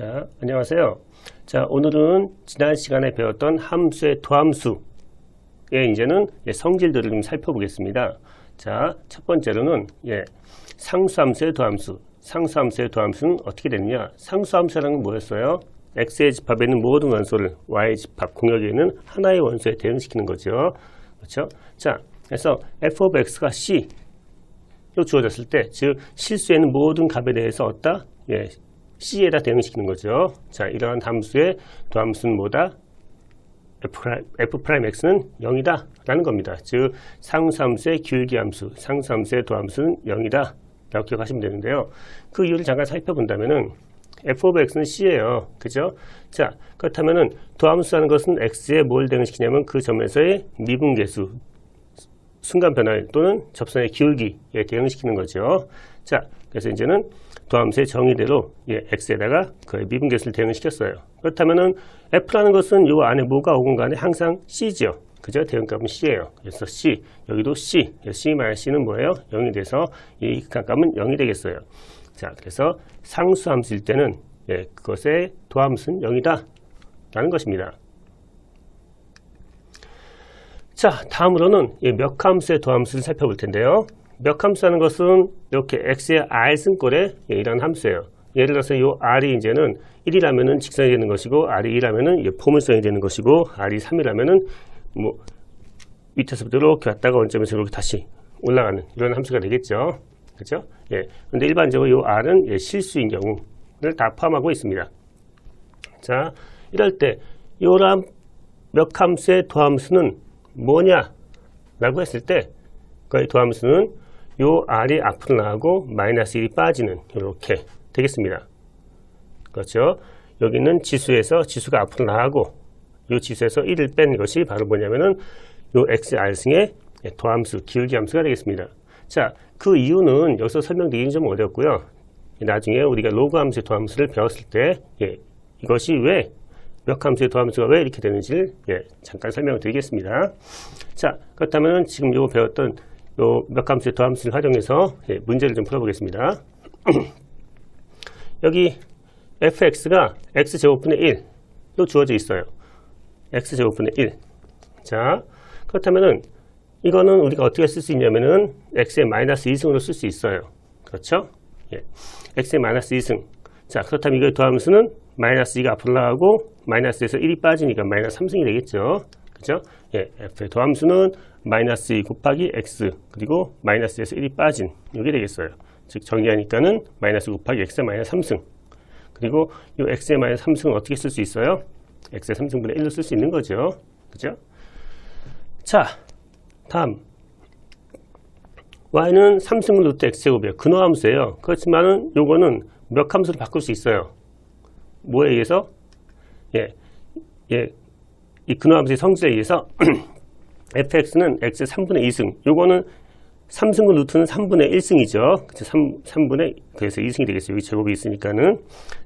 자, 안녕하세요. 자, 오늘은 지난 시간에 배웠던 함수의 도함수의 이제는 예, 성질들을 좀 살펴보겠습니다. 자, 첫 번째로는 예, 상수함수의 도함수. 상수함수의 도함수는 어떻게 되느냐? 상수함수라는 건 뭐였어요? x의 집합에 있는 모든 원소를 y의 집합 공역에 있는 하나의 원소에 대응시키는 거죠. 그렇죠? 자, 그래서 f of x가 c 로 주어졌을 때, 즉 실수에 있는 모든 값에 대해서 어디다? 예, C에다 대응시키는 거죠. 자, 이러한 함수의 도함수는 뭐다? F'X는 0이다 라는 겁니다. 즉 상수함수의 기울기함수, 상수함수의 도함수는 0이다 라고 기억하시면 되는데요. 그 이유를 잠깐 살펴본다면 은 f of x는 c예요. 그죠? 자, 그렇다면 은 도함수라는 것은 x에 뭘 대응시키냐면 그 점에서의 미분계수, 순간 변화 또는 접선의 기울기에 대응시키는 거죠. 자, 그래서 이제는 도함수의 정의대로 예, x에다가 그 미분계수를 대응시켰어요. 그렇다면은 f라는 것은 이 안에 뭐가 오건 간에 항상 c죠. 그죠? 대응값은 c예요. 그래서 c, 여기도 c, c-c는 뭐예요? 0이 돼서 이 극한값은 0이 되겠어요. 자, 그래서 상수함수일 때는 예, 그것의 도함수는 0이다 라는 것입니다. 자, 다음으로는 이 몇함수의 도함수를 살펴볼 텐데요. 몇 함수라는 것은 이렇게 x의 r 예, 이런 함수예요. 예를 들어서 이 r이 이제는 1이라면은 직선이 되는 것이고 r이 2라면은 포물선이 되는 것이고 r이 3이라면은 뭐 밑에서부터 이렇게 왔다가 원점에서 이렇게 다시 올라가는 이런 함수가 되겠죠. 그렇죠? 예. 근데 일반적으로 이 r은 예, 실수인 경우를 다 포함하고 있습니다. 자, 이럴 때 이런 몇 함수의 도함수는 뭐냐? 라고 했을 때 그의 도함수는 요 r이 앞으로 나가고 마이너스 1이 빠지는 이렇게 되겠습니다. 그렇죠? 여기는 지수에서 지수가 앞으로 나가고 요 지수에서 1을 뺀 것이 바로 뭐냐면은 요 xr승의 도함수, 기울기 함수가 되겠습니다. 자, 그 이유는 여기서 설명드리기 좀 어렵고요. 나중에 우리가 로그 함수의 도함수를 배웠을 때 예, 이것이 왜몇 함수의 도함수가 왜 이렇게 되는지를 예, 잠깐 설명을 드리겠습니다. 자, 그렇다면 지금 요 배웠던 요 몇 함수의 도함수를 활용해서 예, 문제를 좀 풀어보겠습니다. 여기 fx가 x제곱분의 1로 주어져 있어요. x제곱분의 1. 자, 그렇다면은 이거는 우리가 어떻게 쓸 수 있냐면은 x의 마이너스 2승으로 쓸 수 있어요. 그렇죠? 예. x의 마이너스 2승. 자, 그렇다면 이걸 더함수는 마이너스 2가 앞으로 나가고 마이너스에서 1이 빠지니까 마이너스 3승이 되겠죠. 그죠? 예, f의 더함수는 마이너스 2 곱하기 x 그리고 마이너스에서 1이 빠진 이게 되겠어요. 즉 정리하니까는 마이너스 곱하기 x의 마이너스 3승 그리고 이 x의 마이너스 3승은 어떻게 쓸 수 있어요? x의 3승분의 1로 쓸 수 있는 거죠. 그죠? 자, 다음 y는 3승분 루트 x제곱이에요. 근호함수예요. 그렇지만은 요거는 몇 함수로 바꿀 수 있어요. 뭐에 의해서? 예, 예, 이 근호함수의 성질에 의해서 fx는 x의 3분의 2승. 요거는 3승분 루트는 3분의 1승이죠. 그쵸? 3, 3분의, 그래서 2승이 되겠어요. 여기 제곱이 있으니까는.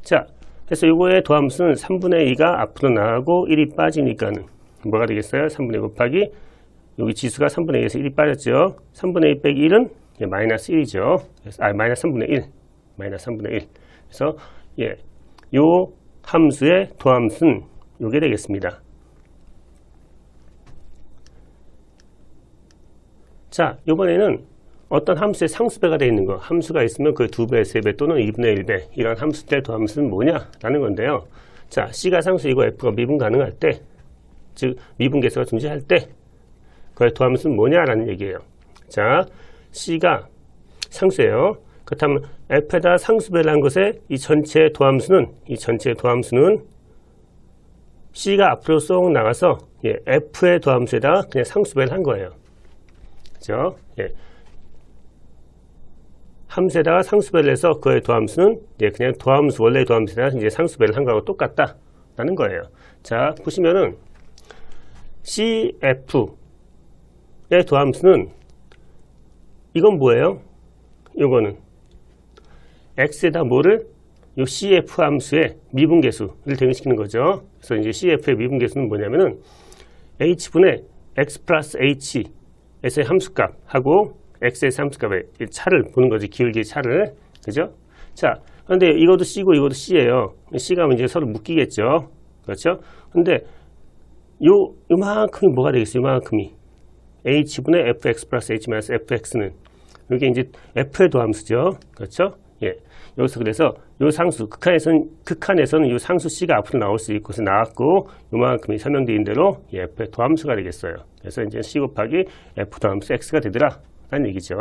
자, 그래서 요거의 도함수는 3분의 2가 앞으로 나가고 1이 빠지니까는 뭐가 되겠어요? 3분의 2 곱하기 여기 지수가 3분의 2에서 1이 빠졌죠. 3분의 1 빼기 1은 예, 마이너스 1이죠. 그래서, 아, 마이너스 3분의 1. 마이너스 3분의 1. 그래서, 예, 요 함수의 도함수는 요게 되겠습니다. 자, 이번에는 어떤 함수의 상수배가 되어 있는 거, 함수가 있으면 그 2배, 3배 또는 2분의 1배, 이런 함수들 도함수는 뭐냐라는 건데요. 자, C가 상수이고 F가 미분 가능할 때, 즉, 미분계수가 존재할 때, 그의 도함수는 뭐냐라는 얘기예요. 자, C가 상수예요. 그렇다면 F에다 상수배를 한 것에 이 전체의 도함수는, 이 전체의 도함수는 C가 앞으로 쏙 나가서 예, F의 도함수에다가 그냥 상수배를 한 거예요. 그죠? 예. 함수에다가 상수배를 해서 그의 도함수는 예, 그냥 도함수, 원래 도함수에다가 이제 상수배를 한 거하고 똑같다라는 거예요. 자, 보시면은 CF의 도함수는 이건 뭐예요? 요거는 x에다 뭐를 요 CF 함수의 미분계수를 대응시키는 거죠. 그래서 이제 CF의 미분계수는 뭐냐면은 h분의 x 플러스 h s의 함수값하고 x의 함수값의 차를 보는 거지 기울기의 차를 그죠? 자 그런데 이것도 C고 이것도 C예요. C가 이제 서로 묶이겠죠. 그렇죠? 근데 요, 요만큼이 뭐가 되겠어요? 요만큼이. H분의 fx 플러스 h 마이너스 fx는 이게 이제 f의 도함수죠. 그렇죠? 예. 여기서 그래서 요 상수, 극한에서는, 극한에서는 요 상수 C가 앞으로 나올 수 있고, 서 나왔고, 요만큼이 설명드린 대로 이 f의 도함수가 되겠어요. 그래서 이제 C 곱하기 f 도함수 x가 되더라. 라는 얘기죠.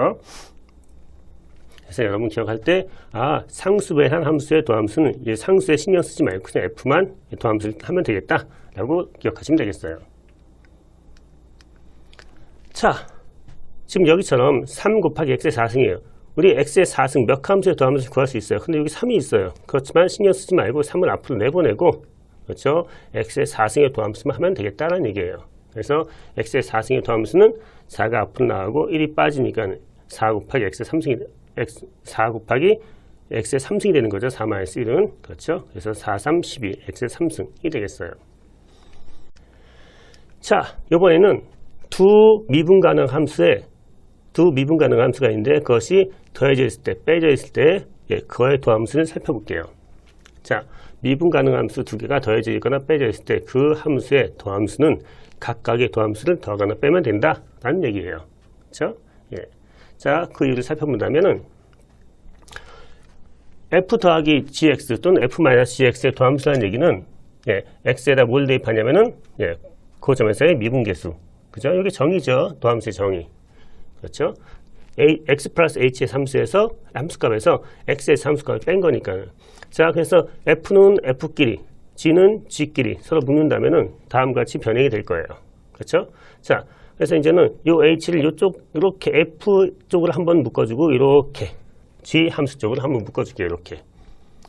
그래서 여러분 기억할 때, 아, 상수의 한 함수의 도함수는 이제 상수에 신경 쓰지 말고 그냥 f만 도함수를 하면 되겠다. 라고 기억하시면 되겠어요. 자, 지금 여기처럼 3 곱하기 x의 4승이에요. 우리 x의 4승 몇 함수의 더함수를 구할 수 있어요. 근데 여기 3이 있어요. 그렇지만 신경 쓰지 말고 3을 앞으로 내보내고 그렇죠? x의 4승의 더함수만 하면 되겠다는 얘기예요. 그래서 x의 4승의 더함수는 4가 앞으로 나가고 1이 빠지니까 4 곱하기 x의 3승이 x 4 곱하기 x의 3승이 되는 거죠. 4 마이너스 1은 그렇죠? 그래서 4, 3, 12 x의 3승이 되겠어요. 자, 이번에는 두 미분 가능 함수에 두 미분 가능 함수가 있는데 그것이 더해져 있을 때, 빼져 있을 때 예, 그거의 도함수를 살펴볼게요. 자, 미분 가능 함수 두 개가 더해져 있거나 빼져 있을 때 그 함수의 도함수는 각각의 도함수를 더하거나 빼면 된다라는 얘기예요. 그렇죠? 예. 자, 그 이유를 살펴본다면은 f 더하기 gx 또는 f 마이너스 gx의 도함수라는 얘기는 예, x에다 뭘 대입하냐면은 예, 그 점에서의 미분계수. 그죠? 여기 정의죠. 도함수의 정의. 그렇죠? A, x 플러스 h의 함수에서 함수값에서 x의 함수값을 뺀 거니까. 자, 그래서 f는 f끼리, g는 g끼리 서로 묶는다면은 다음과 같이 변형이 될 거예요. 그렇죠? 자, 그래서 이제는 요 h를 요쪽 이렇게 f 쪽으로 한번 묶어주고 이렇게 g 함수 쪽으로 한번 묶어줄게요. 이렇게.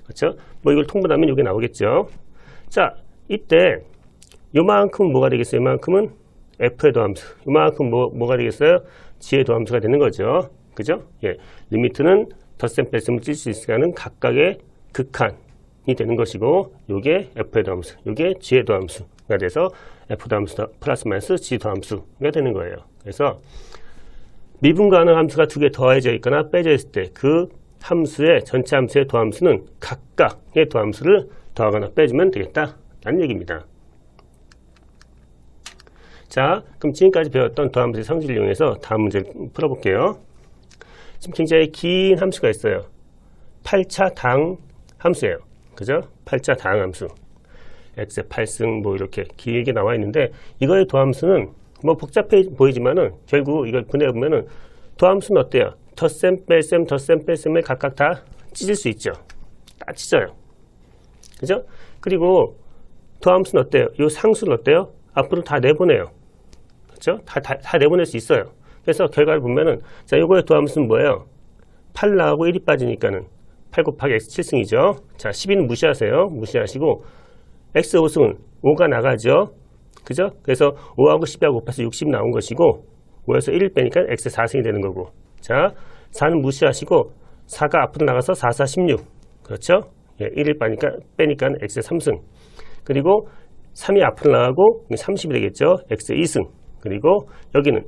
그렇죠? 뭐 이걸 통분하면 이게 나오겠죠. 자, 이때 요만큼은 뭐가 되겠어요? 요만큼은 f의 도함수. 요만큼 뭐, 뭐가 되겠어요? g의 도함수가 되는 거죠. 그죠? 예. 리미트는 덧셈 뺄셈을 찔 수 있으니까는 각각의 극한 이 되는 것이고, 요게 f의 도함수, 요게 g의 도함수가 돼서 f 도함수 더- 플러스 마이너스 g 도함수가 되는 거예요. 그래서 미분 가능 함수가 두 개 더해져 있거나 빼져 있을 때 그 함수의 전체 함수의 도함수는 각각의 도함수를 더하거나 빼주면 되겠다라는 얘기입니다. 자, 그럼 지금까지 배웠던 더함수의 성질을 이용해서 다음 문제를 풀어볼게요. 지금 굉장히 긴 함수가 있어요. 8차 당 함수예요. 그죠? 8차 당 함수. x의 8승 뭐 이렇게 길게 나와 있는데 이거의 도함수는 뭐 복잡해 보이지만은 결국 이걸 보내보면은 도함수는 어때요? 덧셈, 뺄셈, 덧셈, 뺄셈을 각각 다 찢을 수 있죠. 다 찢어요. 그죠? 그리고 도함수는 어때요? 이 상수는 어때요? 앞으로 다 내보내요. 그렇죠? 다, 다, 다 내보낼 수 있어요. 그래서 결과를 보면은 자, 요거의 도함수는 뭐예요? 8 나가고 1이 빠지니까는 8 곱하기 x 7승이죠. 자, 12는 무시하세요. 무시하시고 x 5승은 5가 나가죠. 그죠? 그래서 5하고 12하고 곱해서 60 나온 것이고 5에서 1을 빼니까 x 4승이 되는 거고 자, 4는 무시하시고 4가 앞으로 나가서 4, 4, 16 그렇죠? 예, 1을 빼니까, 빼니까 x 3승 그리고 3이 앞으로 나가고 30이 되겠죠. x 2승. 그리고 여기는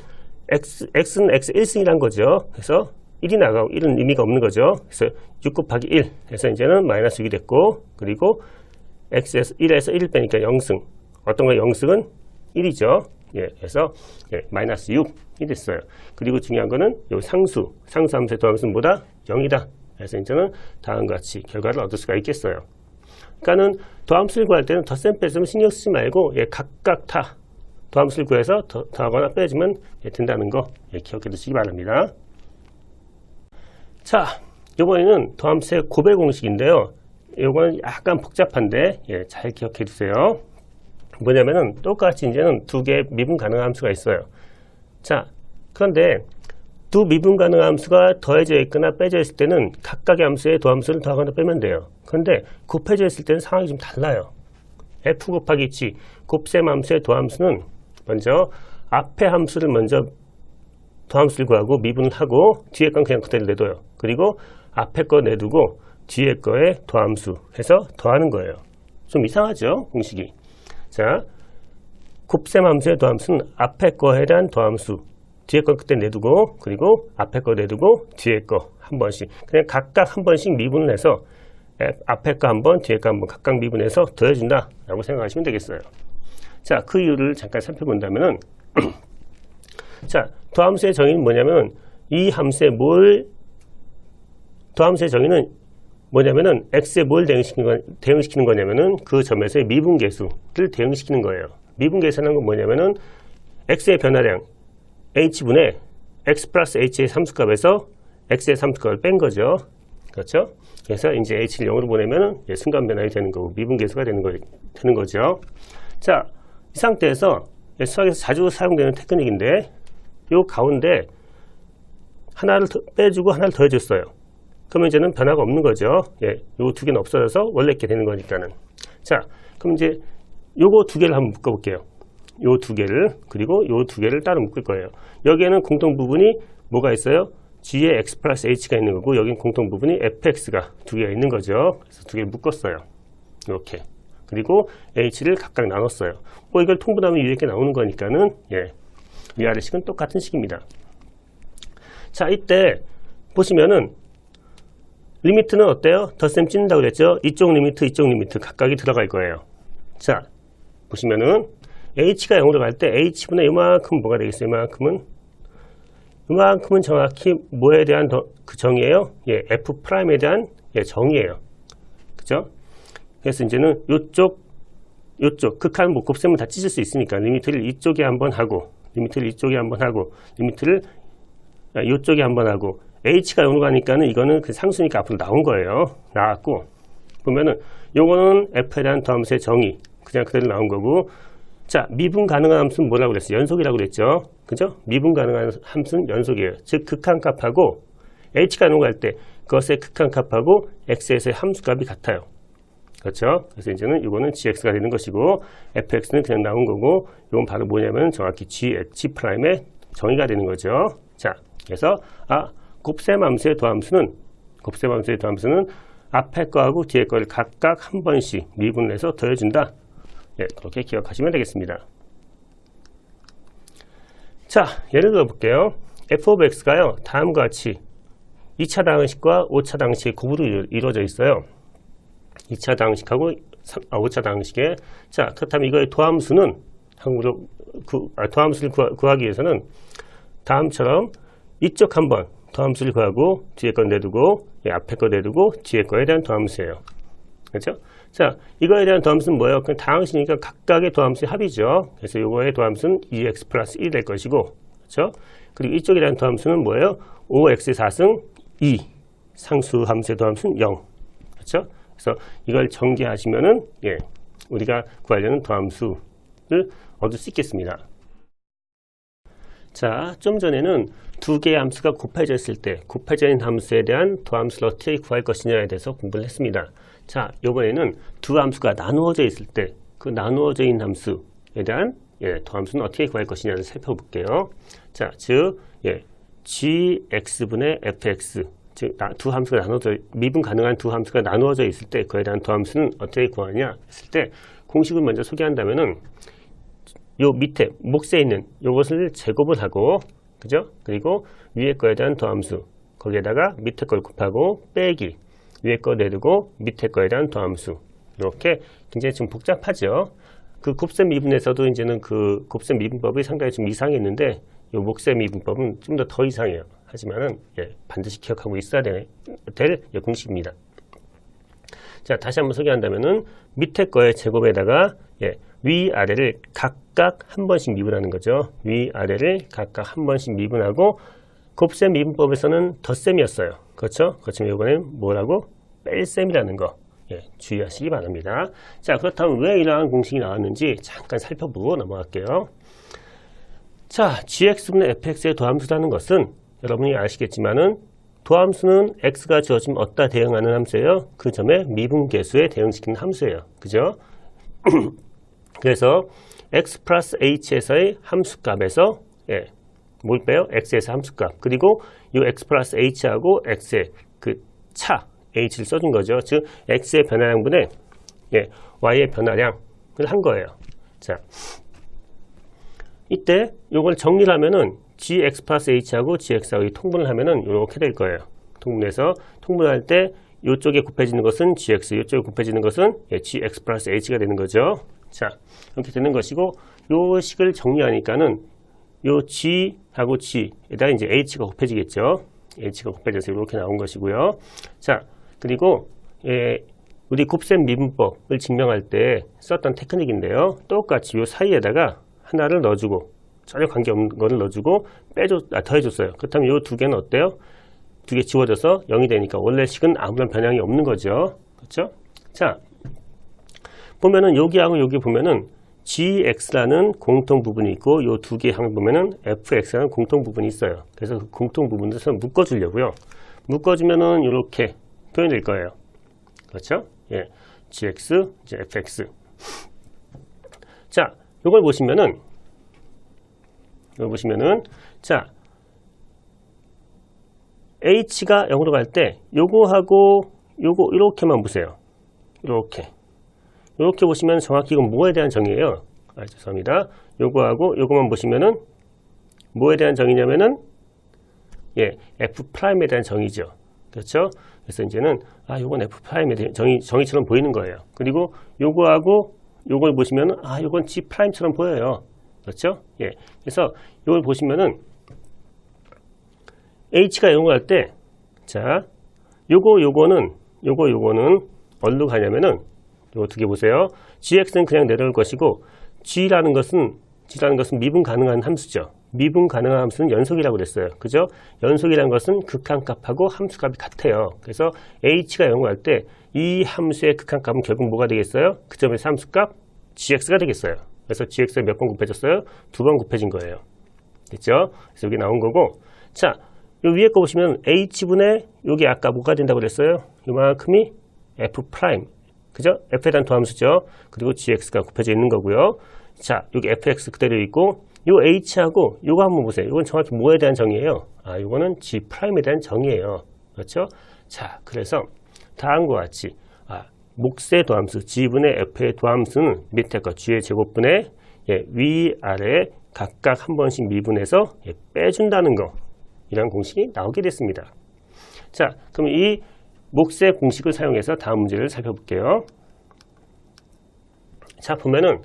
x, x는 x 1승이란 거죠. 그래서 1이 나가고 1은 의미가 없는 거죠. 그래서 6 곱하기 1. 그래서 이제는 마이너스 6이 됐고 그리고 x에서 1에서 1을 빼니까 0승. 어떤 거 0승은 1이죠. 예, 그래서 예, 마이너스 6이 됐어요. 그리고 중요한 거는 요 상수, 상수 함수의 도함수는 뭐다? 0이다. 그래서 이제는 다음과 같이 결과를 얻을 수가 있겠어요. 그러니까는 도함수를 구할 때는 덧셈 뺄셈 신경 쓰지 말고 예, 각각 다 도함수를 구해서 더, 더하거나 빼주면 예, 된다는 거 예, 기억해 두시기 바랍니다. 자, 이번에는 도함수의 고배 공식인데요. 이거는 약간 복잡한데 예, 잘 기억해 두세요. 뭐냐면은 똑같이 이제는 두 개의 미분 가능 함수가 있어요. 자, 그런데 두 미분 가능 함수가 더해져 있거나 빼져 있을 때는 각각의 함수의 도함수를 더하거나 빼면 돼요. 그런데 곱해져 있을 때는 상황이 좀 달라요. f 곱하기 g 곱셈 함수의 도함수는 먼저 앞에 함수를 먼저 도함수를 구하고 미분을 하고 뒤에 건 그냥 그대로 내둬요. 그리고 앞에 거 내두고 뒤에 거에 도함수 해서 더하는 거예요. 좀 이상하죠? 공식이. 자, 곱셈 함수의 도함수는 앞에 거에 대한 도함수 뒤에 거 그때 내두고 그리고 앞에 거 내두고 뒤에 거 한 번씩 그냥 각각 한 번씩 미분을 해서 앞에 거 한 번 뒤에 거 한 번 각각 미분해서 더해준다 라고 생각하시면 되겠어요. 자, 그 이유를 잠깐 살펴본다면은 자, 도함수의 정의는 뭐냐면 이 함수에 뭘 도함수의 정의는 뭐냐면은 x에 뭘 대응시키는, 거, 대응시키는 거냐면은 그 점에서의 미분계수를 대응시키는 거예요. 미분계수라는 건 뭐냐면은 x의 변화량 h분의 x 플러스 h의 함수값에서 x의 함수값을 뺀 거죠. 그렇죠? 그래서 이제 h를 0으로 보내면은 예, 순간 변화이 되는 거고 미분계수가 되는, 거, 되는 거죠. 자, 이 상태에서 예, 수학에서 자주 사용되는 테크닉인데 요 가운데 하나를 더- 빼주고 하나를 더해줬어요. 그러면 이제는 변화가 없는 거죠. 예, 요 두 개는 없어져서 원래 있게 되는 거니까는. 자, 그럼 이제 요거 두 개를 한번 묶어 볼게요. 요 두 개를 그리고 요 두 개를 따로 묶을 거예요. 여기에는 공통 부분이 뭐가 있어요? G에 X 플러스 H가 있는 거고 여기는 공통 부분이 FX가 두 개가 있는 거죠. 그래서 두 개를 묶었어요. 이렇게. 그리고 H를 각각 나눴어요. 뭐 이걸 통분하면 이렇게 나오는 거니까는 예, 위아래 식은 똑같은 식입니다. 자, 이때 보시면은 리미트는 어때요? 덧셈 찢는다고 그랬죠? 이쪽 리미트, 이쪽 리미트 각각이 들어갈 거예요. 자, 보시면은 h가 0으로 갈 때 h분의 이만큼 뭐가 되겠어요? 이만큼은 이만큼은 정확히 뭐에 대한 더- 그 정의예요? 예, f 프라임에 대한 예, 정의예요. 그죠? 그래서 이제는 요쪽 요쪽 극한 뭐 곱셈은 다 찢을 수 있으니까 리미트를 이쪽에 한번 하고 리미트를 이쪽에 한번 하고 리미트를 아, 이쪽에 한번 하고 h가 0으로 가니까는 이거는 그 상수니까 앞으로 나온 거예요. 나왔고 보면은 요거는 f에 대한 더함수의 정의 그냥 그대로 나온 거고 자 미분 가능한 함수는 뭐라고 그랬어요? 연속이라고 그랬죠. 그죠? 미분 가능한 함수는 연속이에요. 즉 극한값하고 h가 0으로 갈 때 그것의 극한값하고 x에서의 함수값이 같아요. 그렇죠? 그래서 이제는 이거는 gx가 되는 것이고 fx는 그냥 나온 거고 이건 바로 뭐냐면 정확히 g, g 프라임의 정의가 되는 거죠. 자, 그래서 아 곱셈 함수의 도함수는 곱셈 함수의 도함수는 앞에 거하고 뒤에 거를 각각 한 번씩 미분해서 더해준다. 예, 그렇게 기억하시면 되겠습니다. 자, 예를 들어 볼게요. f of x가요. 다음과 같이 2차 당식과 5차 당식의 곱으로 이루- 이루어져 있어요. 2차 당식하고 3, 아, 5차 당식에 자 그렇다면 이거의 도함수는 한국으로 구, 아, 도함수를 구하, 구하 기 위해서는 다음처럼 이쪽 한번 도함수를 구하고 뒤에 거 내두고 예, 앞에 거 내두고 뒤에 거에 대한 도함수예요. 그렇죠? 자 이거에 대한 도함수는 뭐예요? 그냥 다항식이니까 각각의 도함수의 합이죠. 그래서 이거의 도함수는 2x 플러스 1이 될 것이고 그렇죠? 그리고 이쪽에 대한 도함수는 뭐예요? 5x의 4승 2 상수 함수의 도함수는 0 그렇죠? 그래서 이걸 정리하시면은 예, 우리가 구하려는 도함수를 얻을 수 있겠습니다. 자, 좀 전에는 두 개의 함수가 곱해져 있을 때 곱해져 있는 함수에 대한 도함수를 어떻게 구할 것이냐에 대해서 공부를 했습니다. 자, 이번에는 두 함수가 나누어져 있을 때 그 나누어져 있는 함수에 대한 예, 도함수는 어떻게 구할 것이냐를 살펴볼게요. 자, 즉 예, gx분의 fx 즉 두 함수가 나눠져 미분 가능한 두 함수가 나누어져 있을 때 그에 대한 도함수는 어떻게 구하냐 했을 때 공식을 먼저 소개한다면은 요 밑에 몫에 있는 요것을 제곱을 하고 그죠? 그리고 위에 거에 대한 더함수 거기에다가 밑에 걸 곱하고 빼기 위에 거 내두고 밑에 거에 대한 더함수 이렇게 굉장히 좀 복잡하죠. 그 곱셈 미분에서도 이제는 그 곱셈 미분법이 상당히 좀 이상했는데 요 목셈 미분법은 좀 더 더 이상해요. 하지만은 예, 반드시 기억하고 있어야 될, 될 예, 공식입니다. 자, 다시 한번 소개한다면은 밑에 거의 제곱에다가 예, 위 아래를 각각 한 번씩 미분하는 거죠. 위 아래를 각각 한 번씩 미분하고 곱셈 미분법에서는 덧셈이었어요. 그렇죠? 그렇지만 이번엔 뭐라고? 뺄셈이라는 거. 예, 주의하시기 바랍니다. 자, 그렇다면 왜 이러한 공식이 나왔는지 잠깐 살펴보고 넘어갈게요. 자, gx분의 fx의 도함수라는 것은 여러분이 아시겠지만은 도함수는 x가 주어지면 어디다 대응하는 함수예요? 그 점에 미분계수에 대응시키는 함수예요. 그죠? 그래서 x 플러스 h에서의 함수값에서 예, 뭘 빼요? x에서 함수값. 그리고 이 x 플러스 h하고 x의 그 차 h를 써준 거죠. 즉 x의 변화량분의 예, y의 변화량을 한 거예요. 자, 이때 이걸 정리를 하면은 gx 플러스 h하고 gx하고 통분을 하면은 이렇게 될 거예요. 통분해서 통분할 때 이쪽에 곱해지는 것은 gx, 이쪽에 곱해지는 것은 예, gx 플러스 h가 되는 거죠. 자, 이렇게 되는 것이고 요 식을 정리하니까는 요 g하고 g에다 이제 h가 곱해지겠죠. h가 곱해져서 이렇게 나온 것이고요. 자, 그리고 예, 우리 곱셈 미분법을 증명할 때 썼던 테크닉인데요. 똑같이 요 사이에다가 하나를 넣어주고 전혀 관계없는 거를 넣어주고 빼줘, 아, 더해줬어요. 그렇다면 요 두 개는 어때요? 두 개 지워져서 0이 되니까 원래 식은 아무런 변형이 없는 거죠. 그렇죠? 자, 보면은 여기하고 여기 보면은 gx라는 공통 부분이 있고 요두개 항을 보면은 fx라는 공통 부분이 있어요. 그래서 그 공통 부분을 묶어 주려고요. 묶어 주면은 이렇게 표현될 거예요. 그렇죠? 예, gx, 이제 fx. 자, 요걸 보시면은 이걸 보시면은 자 h가 0으로 갈 때 요거하고 요거 이렇게만 보세요. 이렇게 이렇게 보시면 정확히 이건 뭐에 대한 정의예요? 아, 죄송합니다. 요거하고 요거만 보시면은 뭐에 대한 정의냐면은 예, f 프라임에 대한 정의죠. 그렇죠? 그래서 이제는 아, 요건 f 프라임에 대한 정의 정의처럼 보이는 거예요. 그리고 요거하고 요걸 보시면은 아, 요건 g 프라임처럼 보여요. 그렇죠? 예. 그래서 이걸 보시면은 h가 0을 할 때, 자, 요거 요거는 요거 요거는 어디로 가냐면은 개 보세요. gx는 그냥 내려올 것이고 g라는 것은 g라는 것은 미분 가능한 함수죠. 미분 가능한 함수는 연속이라고 그랬어요. 그죠? 연속이라는 것은 극한값하고 함수값이 같아요. 그래서 h가 0을 할 때 이 함수의 극한값은 결국 뭐가 되겠어요? 그 점에서 함수값 gx가 되겠어요. 그래서 gx가 몇 번 곱해졌어요? 두 번 곱해진 거예요. 됐죠? 그래서 여기 나온 거고 자, 요 위에 거 보시면 h분의 여기 아까 뭐가 된다고 그랬어요? 이만큼이 f 프라임 그죠? f에 대한 도함수죠. 그리고 gx가 곱해져 있는 거고요. 자, 여기 fx 그대로 있고 요 h하고 요거 한번 보세요. 이건 정확히 뭐에 대한 정의예요? 아, 요거는 g 프라임에 대한 정의예요. 그렇죠? 자, 그래서 다음과 같이 아, 목세 도함수 g분의 f의 도함수는 밑에 거 g의 제곱분의 예, 위 아래 각각 한 번씩 미분해서 예, 빼준다는 거 이런 공식이 나오게 됐습니다. 자, 그럼 이 목세 공식을 사용해서 다음 문제를 살펴볼게요. 자, 보면은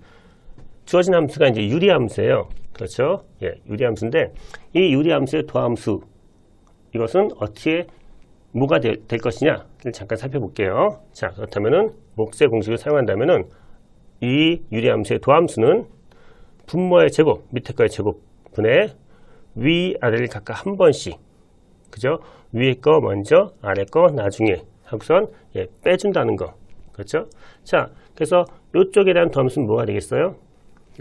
주어진 함수가 이제 유리함수예요. 그렇죠? 예, 유리함수인데 이 유리함수의 도함수 이것은 어떻게 뭐가 될, 될 것이냐를 잠깐 살펴볼게요. 자, 그렇다면은 목세 공식을 사용한다면은 이 유리함수의 도함수는 분모의 제곱, 밑에 거의 제곱분의 위, 아래를 각각 한 번씩 그죠? 위에 거 먼저, 아래 거 나중에 하고선 예, 빼준다는 거. 그렇죠? 자, 그래서 이쪽에 대한 도함수는 뭐가 되겠어요?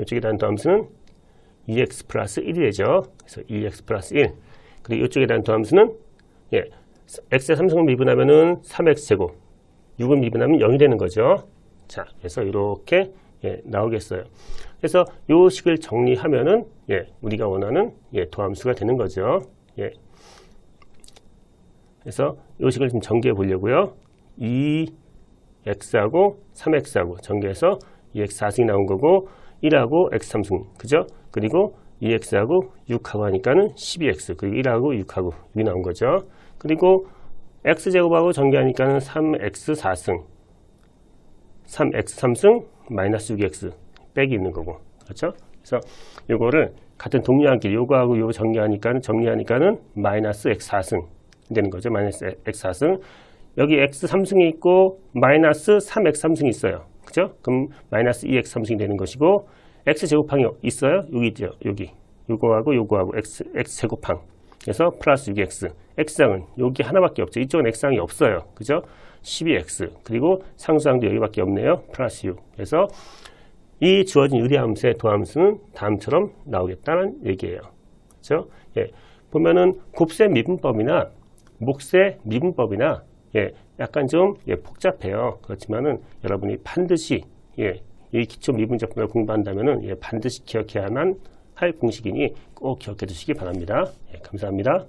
이쪽에 대한 도함수는 2x 플러스 1이 되죠. 그래서 2x 플러스 1. 그리고 이쪽에 대한 도함수는 예, x의 3승을 미분하면 은 3x 제곱, 6을 미분하면 0이 되는 거죠. 자, 그래서 이렇게 예, 나오겠어요. 그래서 요 식을 정리하면은 예, 우리가 원하는 예, 도함수가 되는 거죠. 예. 그래서 요 식을 좀 전개해 보려고요. 2x하고 3x하고 전개해서 2x 4승이 나온 거고 1하고 x 3승 그죠? 그리고 2x하고 6하고 하니까는 12x 그리고 1하고 6하고 이게 나온 거죠. 그리고 x제곱하고 전개하니까는 3x 4승 3x 3승 마이너스 6x 빼기 있는 거고 그렇죠? 그래서 요거를 같은 동류한끼리 요거하고 요거 정리하니까는 정리하니까는 마이너스 x 4승 되는 거죠. 마이너스 x 4승 여기 x 3승이 있고 마이너스 3x 3승이 있어요. 그죠? 그럼 마이너스 2x 3승이 되는 것이고 x 제곱항이 있어요? 여기 있죠. 여기 요거하고 요거하고 x, x 제곱항 그래서 플러스 6x x항은 여기 하나밖에 없죠. 이쪽은 x항이 없어요. 그죠? 12x 그리고 상수항도 여기밖에 없네요. 플러스 6 그래서 이 주어진 유리함수의 도함수는 다음처럼 나오겠다는 얘기예요. 그렇죠? 예. 보면은 곱셈 미분법이나 목세 미분법이나 예, 약간 좀 예, 복잡해요. 그렇지만은 여러분이 반드시 예, 이 기초 미분적분을 공부한다면은 예, 반드시 기억해야만 할 공식이니 꼭 기억해 두시기 바랍니다. 예, 감사합니다.